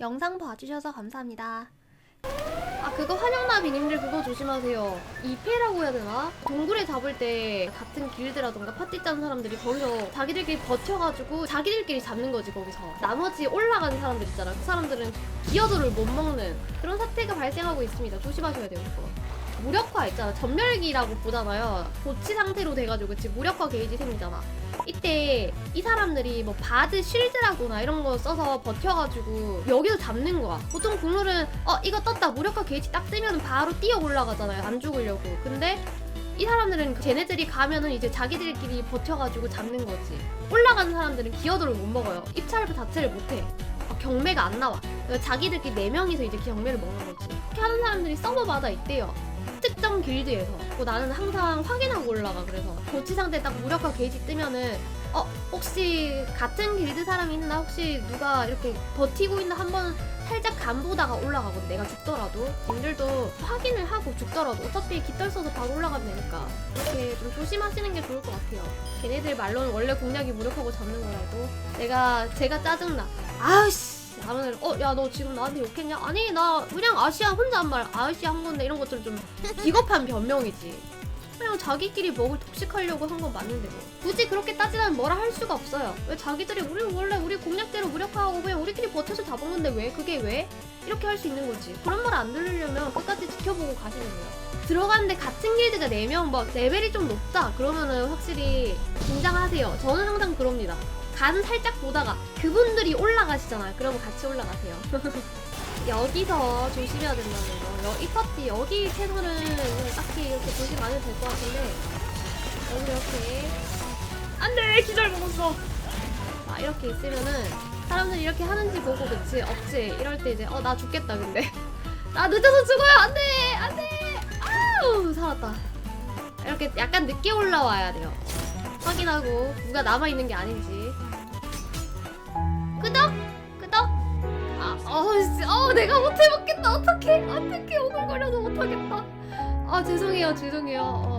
영상 봐주셔서 감사합니다. 아 그거 환영나비님들 그거 조심하세요. 2패라고 해야 되나? 동굴에 잡을 때 같은 길드라던가 파티 짠 사람들이 거기서 자기들끼리 버텨가지고 자기들끼리 잡는 거지 거기서. 나머지 올라간 사람들 있잖아. 그 사람들은 기어도를 못 먹는 그런 사태가 발생하고 있습니다. 조심하셔야 돼요 그거. 무력화 있잖아. 전멸기라고 보잖아요. 고치 상태로 돼가지고 그치 무력화 게이지 생기잖아. 이때 이 사람들이 뭐 바드 쉴드라거나 이런 거 써서 버텨가지고 여기서 잡는 거야. 보통 국룰은 어 이거 떴다 무력화 게이지 딱 뜨면 바로 뛰어 올라가잖아요. 안 죽으려고. 근데 이 사람들은 쟤네들이 가면은 이제 자기들끼리 버텨가지고 잡는 거지. 올라가는 사람들은 기어도를 못 먹어요. 입찰 자체를 못해. 어, 경매가 안 나와. 자기들끼리 네 명이서 이제 경매를 먹는 거지. 이렇게 하는 사람들이 서버마다 있대요. 특정 길드에서. 뭐 나는 항상 확인하고 올라가. 그래서 고치 상태 딱 무력화 게이지 뜨면은 어 혹시 같은 길드 사람이 있나? 혹시 누가 이렇게 버티고 있나? 한번 살짝 간 보다가 올라가거든 내가 죽더라도. 님들도 확인을 하고 죽더라도 어차피 깃털 써서 바로 올라가면 되니까 이렇게 좀 조심하시는 게 좋을 것 같아요. 걔네들 말로는 원래 공략이 무력하고 잡는 거라고 내가 제가 짜증나. 아우씨 다른 애들 어야 너 지금 나한테 욕했냐? 아니 나 그냥 아시아 혼자 한 말 아시아 한 건데 이런 것들은 좀 비겁한 변명이지. 그냥 자기끼리 먹을 독식하려고 한 건 맞는데 뭐. 굳이 그렇게 따지면 뭐라 할 수가 없어요. 왜 자기들이 우리 원래 우리 공략대로 무력화하고 그냥 우리끼리 버텨서 잡은 건데 왜 그게 왜? 이렇게 할 수 있는 거지. 그런 말 안 들으려면 끝까지 지켜보고 가시는 거예요. 들어갔는데 같은 길드가 4명 막 레벨이 좀 높다. 그러면은 확실히 긴장하세요. 저는 항상 그럽니다 간 살짝 보다가 그분들이 올라가시잖아요. 그러면 같이 올라가세요. 여기서 조심해야 된다는 거. 여, 이 파티 여기 채널은 딱히 이렇게 조심 안 해도 될 것 같은데. 여기 이렇게. 안돼! 기절 먹었어. 아 이렇게 있으면은 사람들이 이렇게 하는지 보고 그치? 없지? 이럴 때 이제 어 나 죽겠다 근데. 나 늦어서 죽어요! 안돼! 안돼! 아우 살았다. 이렇게 약간 늦게 올라와야 돼요. 확인하고 누가 남아 있는 게 아닌지 끄덕 끄덕 아, 어, 씨, 어, 내가 못 해먹겠다. 어떡해, 어떡해, 오글거려서 못하겠다. 아, 죄송해요, 죄송해요. 어,